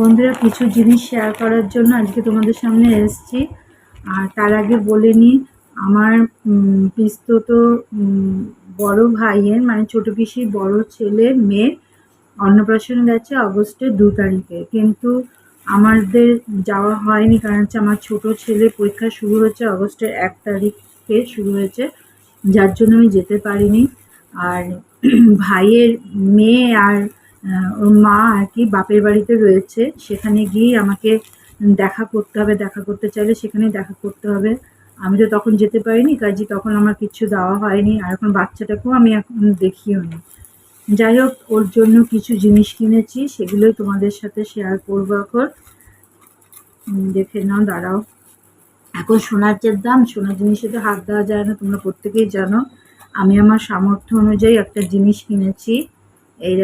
বন্ধুরা, কিছু জিনিস শেয়ার করার জন্য আজকে তোমাদের সামনে এসেছি। আর তার আগে বলে নিই, আমার পিস্তত বড় ভাইয়ের মানে ছোট পিসির বড় ছেলে, মেয়ে, অন্নপ্রাশন গেছে অগস্টের দু তারিখে। কিন্তু আমাদের যাওয়া হয়নি, কারণ হচ্ছে আমার ছোট ছেলে পরীক্ষা শুরু হচ্ছে অগস্টের এক তারিখে শুরু হয়েছে, যার জন্য আমি যেতে পারিনি। আর ভাইয়ের মেয়ে আর ওর মা আর কি বাপের বাড়িতে রয়েছে। সেখানে গিয়ে আমাকে দেখা করতে হবে, দেখা করতে চাইলে সেখানে দেখা করতে হবে। আমি তো তখন যেতে পারিনি, কাজে তখন আমার কিচ্ছু দেওয়া হয়নি। আর এখন বাচ্চাটাকেও আমি এখন দেখিও নি। যাই হোক, ওর জন্য কিছু জিনিস কিনেছি, সেগুলোই তোমাদের সাথে শেয়ার করব এখন। দেখে নাও, দাঁড়াও। এখন সোনার যে দাম, সোনার জিনিসে তো হাত দেওয়া যায় না, তোমরা প্রত্যেকেই জানো। আমি আমার সামর্থ্য অনুযায়ী একটা জিনিস কিনেছি। এই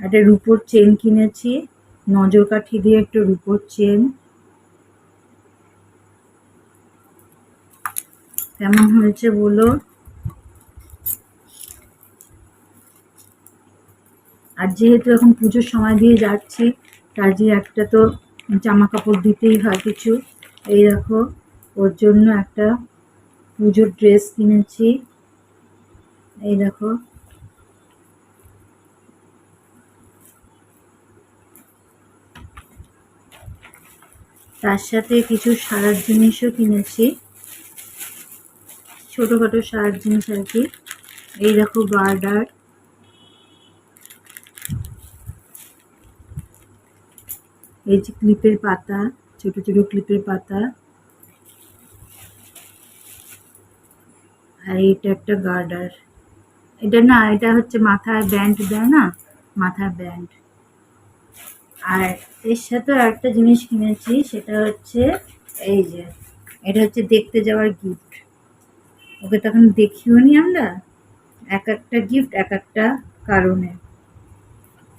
একটা রুপোর চেন কিনেছি। নজর কাঠি দিয়ে একটা রুপোর চেন কেমন হয়েছে বলো? আর যেহেতু এখন পুজোর সময় দিয়ে যাচ্ছি কাজে একটা তো জামা কাপড় দিতেই হয় কিছু। এই দেখো, ওর জন্য একটা পুজোর ড্রেস কিনেছি। এই দেখো। তার সাথে কিছু সারার জিনিসও কিনেছি। ছোটোখাটো সারার জিনিস আর কি। এই দেখো গার্ডার এই যে ক্লিপের পাতা, ছোট ছোট ক্লিপের পাতা। আর এটা একটা গার্ডার। এটা না, এটা হচ্ছে মাথায় ব্যান্ড দেয় না? মাথায় ব্যান্ড। আর এর সাথে একটা জিনিস কিনেছি, সেটা হচ্ছে এই যে, এটা হচ্ছে দেখতে যাওয়ার গিফট ওকে তখন দেখিও নি আমরা? এক একটা গিফট এক একটা কারণে।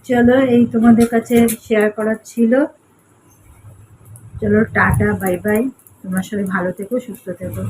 চলো, এই তোমাদের কাছে শেয়ার করার ছিল। চলো, টাটা বাই বাই তোমরা সবাই ভালো থেকো, সুস্থ থেকো।